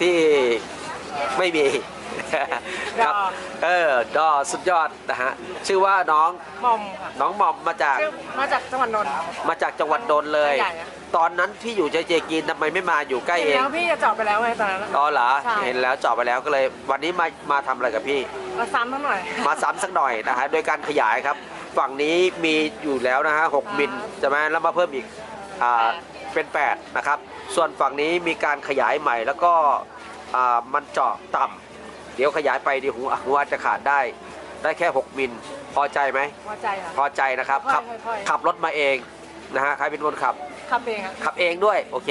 ที่ไม่มีครับเออก็สุดยอดนะฮะชื่อว่าน้องมอมค่ะน้องหม่อมมาจากชื่อมาจากจังหวัดนนท์ มาจากจังหวัดนนท์เลย ใหญ่อะ ตอนนั้นพี่อยู่เจเจกินทำไมไม่มาอยู่ใกล้เองแล้วพี่จะเจาะไปแล้วไงตอนนั้น อ๋อเหรอใช่ เห็นแล้วเจอบไปแล้วก็เลย วันนี้มามาทำอะไรกับพี่มาซ้ำเท่าหน่อย มาซ้ำสักหน่อยนะฮะโดยการขยายครับ ฝั่งนี้มีอยู่แล้วนะฮะหกมิลใช่ไหมแล้วมาเพิ่มอีกอ่า เป็น8นะครับส่วนฝั่งนี้มีการขยายใหม่แล้วก็อ่ามันเจาะต่ำเดี๋ยวขยายไปเดี๋ยวหัวหัวอาจจะขาดได้ ได้แค่ 6 มิลพอใจไหมพอใจค่ะพอใจนะครับขับค่อยๆขับรถมาเองนะฮะใครเป็นคนขับขับเองอะขับเองด้วยโอเค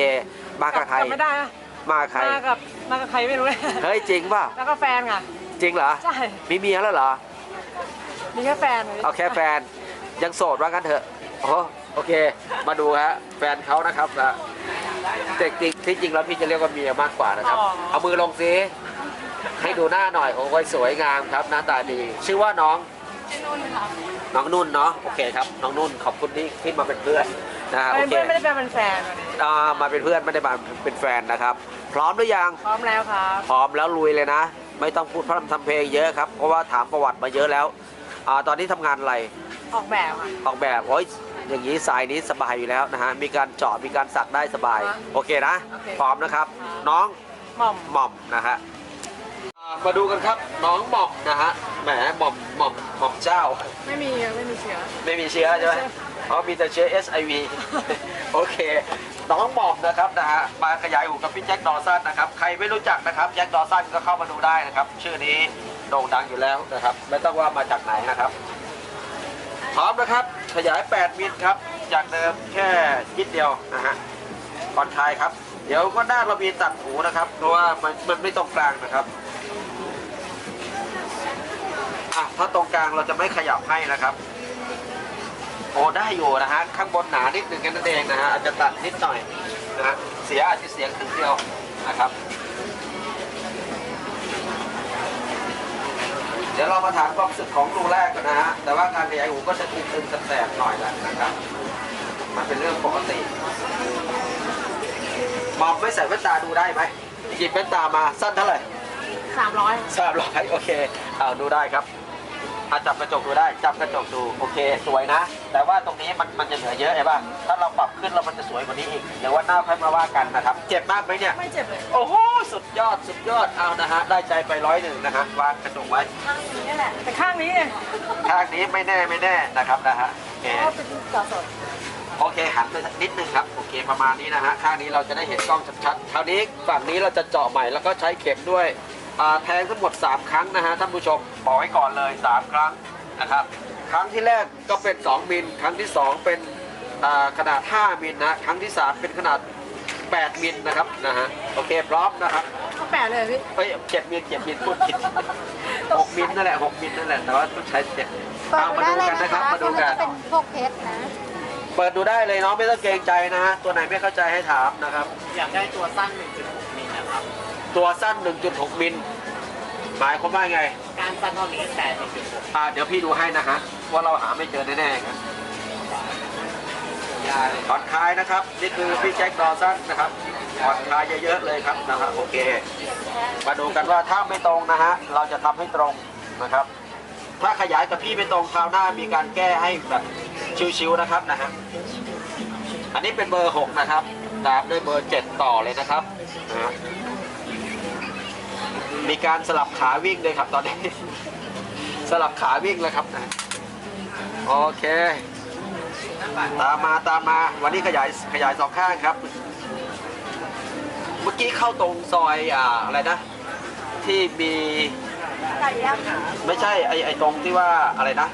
มากับใครกลับไม่ได้อะมากับใครมากับมากับใครไม่รู้เลยเฮ้ยจริงป่ะแล้วก็แฟนค่ะจริงเหรอใช่มีเมียแล้วเหรอมีแค่แฟนลยเอาแค่แฟนยังโสดว่ากันเถอะโอ้ โหโอเค มาดูฮะแฟนเขานะครับนะแต่จริงที่จริงแล้วพี่จะเรียกว่าเมียมากกว่านะครับเอามือลงซิให้ดูหน้าหน่อยโอ้ยสวยงามครับ หน้าตาดี ชื่อว่าน้อง นุ่นค่ะน้องนุ่นเนาะโอเคครับน้องนุ่นขอบคุณที่ที่มาเป็นเพื่อนนะฮะโอเป็นเคเพื่อนไม่ได้เป็นแฟนวันนี้อ่ามาเป็นเพื่อนไม่ได้มาเป็นแฟนนะครับ พร้อมหรือยัง พร้อมแล้วครับพร้อมแล้วลุยเลยนะ ไม่ต้องพูดพร่ำทำเพลงเยอะครับ เพราะว่าถามประวัติมาเยอะแล้วอ่าตอนนี้ทำงานอะไรออกแบบค่ะออกแบบโอ้ย อย่างนี้สายนี้สบายอยู่แล้วนะฮะมีการเจาะมีการสักได้สบายอะโอเคนะโอเคพร้อมนะครับ น้องหม่อมหม่อมนะฮะอ่ามาดูกันครับน้องหม่อมนะฮะแหมหม่อมหม่อมหม่อมเจ้า ไม่มีไม่มีเชื้อไม่มีเชื้อใช่ไหมเพราะมีแต่เชื้อ SIV โอเค น้องหม่อมนะครับนะฮะมาขยายหูกับพี่แจ็คดอสันนะครับใครไม่รู้จักนะครับแจ็คดอสันก็เข้ามาดูได้นะครับ ชื่อนี้โด่งดังอยู่แล้วนะครับ ไม่ต้องว่ามาจากไหนนะครับพร้อมนะครับ ขยาย 8 มิลครับ จากเดิมแค่นิดเดียวนะฮะผ่อนคลายครับ เดี๋ยวก็หน้าเรามีตัดหูนะครับ เพราะว่ามันมันไม่ตรงกลางนะครับอะถ้าตรงกลางเราจะไม่ขยับให้นะครับ โอ้ได้อยู่นะฮะ ข้างบนหนานิดหนึ่งแค่นั้นเองนะฮะ อาจจะตัดนิดหน่อยนะฮะ เสียอาจจะเสียงครึ่งเดียวนะครับ ดี๋ยวเรามาถามความรู้สึกของรูแรกกันนะฮะ แต่ว่าการขยายหูก็จะตึงๆแสบๆหน่อยแหละนะครับ มันเป็นเรื่องปกติมอมไม่ใส่แว่นตาดูได้ไหมหยิบแว่นตามาสั้นเท่าไหร่สามร้อยสามร้อยโอเค เอาดูได้ครับอาจับกระจกดูได้ จับกระจกดูโอเค สวยนะ แต่ว่าตรงนี้มันมันจะเหลือเยอะใช่ป่ะถ้าเราปรับขึ้นแล้วมันจะสวยกว่านี้อีกเดี๋ยววันหน้าค่อยมาว่ากันนะครับ เจ็บมากไหมเนี่ย ไม่เจ็บเลย โอ้โห สุดยอดสุดยอดเอานะฮะได้ใจไปร้อยหนึ่งนะฮะวางกระจกไว้ข้างนี้แหละ แต่ข้างนี้เนี่ยข้างนี้ไม่แน่ไม่แน่นะครับนะฮะโอเคก็เป็นจอสดโอเคหันไปสักนิดนึงครับโอเคประมาณนี้นะฮะข้างนี้เราจะได้เห็นกล้องชัดๆคราวนี้ฝั่งนี้เราจะเจาะใหม่แล้วก็ใช้เข็มด้วยอ่าแทงทั้งหมด 3 ครั้งนะฮะท่านผู้ชมบอกไว้ก่อนเลย 3 ครั้งนะครับ ครั้งที่แรกก็เป็น 2 มิล ครั้งที่ 2 เป็นอ่าขนาด 5 มิลนะครั้งที่ 3 เป็นขนาด 8มิลนะครับนะฮะโอเคพร้อมนะครับก็แปะเลยพี่เฮ้ยเจ็ดมิลเจ็ดมิลพูดผิดหกมิลนั่นแหละหกมิลนั่นแหละแต่ว่าต้องใช้เจ็ดเปิดเอาดูมาได้ดูเลยกันนะนะครับคะมาดูมันกัจะนเป็นพวกเพชรนะ เปิดดูได้เลยน้องไม่ต้องเกรงใจนะฮะตัวไหนไม่เข้าใจให้ถามนะครับ อยากได้ตัวสั้น 1.6มิลนะครับ ตัวสั้น 1.6 มิลหมายความว่าไง การสั้นเท่านี้แต่1.6อ่าเดี๋ยวพี่ดูให้นะฮะว่าเราหาไม่เจอแน่ๆครับยาเลย ผ่อนคลายนะครับ นี่คือพี่แจ็คดอสันนะครับผ่อนคลายเยอะๆเลยครับนะฮะโอเค มาดูกันว่าถ้าไม่ตรงนะฮะเราจะทำให้ตรงนะครับ ถ้าขยายกับพี่ไม่ตรงคราวหน้ามีการแก้ให้แบบชิวๆนะครับนะฮะอันนี้เป็นเบอร์ 6 นะครับตามด้วยเบอร์ 7 ต่อเลยนะครับนะฮะมีการสลับขาวิ่งด้วยครับตอนนี้ สลับขาวิ่งเลยครับนะโอเค ตามมาตามมา วันนี้ขยายขยายสองข้างครับ เมื่อกี้เข้าตรงซอยอ่าอะไรนะ ที่มีไม่ใช่ไอไอตรงที่ว่าอะไรนะ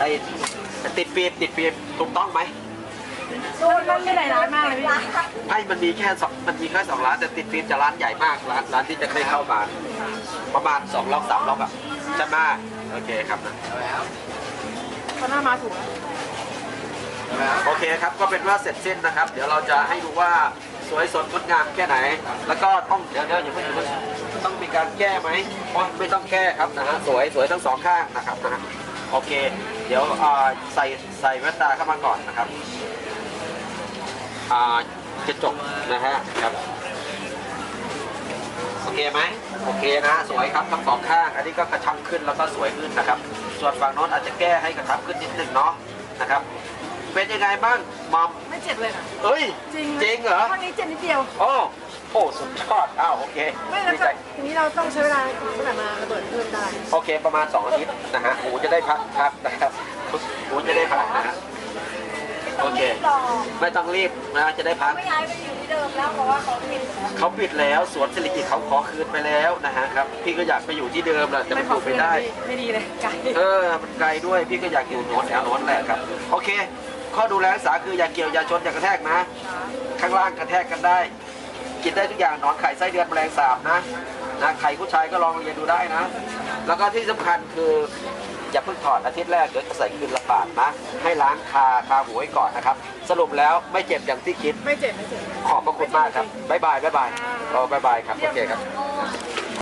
ไอติดปีบติดปีบถูกต้องไหมดูมันไม่ได้ร้านมากเลยพี่ให้มันมีแค่สองมันมีแค่สองร้านแต่ติดปีบจะร้านใหญ่มากร้านร้านที่จะเคยเข้ามาประมาณสองล็อกสามล็อกอะใช่ไหมโอเคครับนะ เขาหน้ามาถูกแล้วโอเคครับ ก็เป็นว่าเสร็จสิ้นนะครับ เดี๋ยวเราจะให้ดูว่าสวยสดงดงามแค่ไหน แล้วก็ต้องเดี๋ยวเดี๋ยวอย่าเพิ่งอย่าเพิ่งต้องมีการแก้ไหมไม่ต้องแก้ครับนะฮะสวยสวยทั้งสองข้างนะครับนะฮะโอเค เดี๋ยวใส่ใส่แว่นตาเข้ามาก่อนนะครับอ่ากระจกนะฮะครับเคไหม โอเคนะสวยครับทั้งสองข้าง อันนี้ก็กระชับขึ้นแล้วก็สวยขึ้นนะครับ ส่วนฝั่งโน้นอาจจะแก้ให้กระชับขึ้นนิดหนึ่งเนาะนะครับ เป็นยังไงบ้างมอมไม่เจ็บเลยค่ะเอ้ยจริงจริงเหรอข้างนี้เจ็บนิดเดียวโอ้โอ้สุดยอดอ้าวโอเคไม่แล้วดีก็ใจทีนี้เราต้องใช้เวลาเมื่อไหร่มาระเบิดเพิ่มได้โอเค ประมาณ2อาทิตย์นะฮะหูจะได้พักพักนะครับหูจะได้พักนะฮะโอเค ไม่ต้องรีบนะจะได้พักไม่ย้ายไปอยู่ที่เดิมแล้วเพราะ ว่าเขาปิดแล้วเขาปิดแล้วสวนเศรษฐกิจเขาขอคืนไปแล้วนะฮะครับพี่ก็อยากไปอยู่ที่เดิมแหละแต่มันอยู่ไปได้ ไม่ดีเลยไกลเออมันไกลด้วยพี่ก็อยากอยู่โน้นแถวโน้นแหละครับ โอเค ข้อดูแลรักษาคืออย่าเกี่ยวอย่าชนอย่ากระแทกนะ ข้างล่างกระแทกกันได้ กินได้ทุกอย่างหนอนไข่ไส้เดือนแมลงสาบนะนะไข่ผู้ชายก็ลองเรียนดูได้นะ แล้วก็ที่สำคัญคือ อย่าเพิ่งถอดอาทิตย์แรกเดี๋ยวจะใส่คืนละบาทนะ ให้ล้างคาคาหัวไว้ก่อนนะครับ สรุปแล้วไม่เจ็บอย่างที่คิด ไม่เจ็บไม่เจ็บ ขอบพระคุณมากครับ บ๊ายบาย บ๊ายบายค่ะโอ้บ๊ายบายครับ โอเคครับ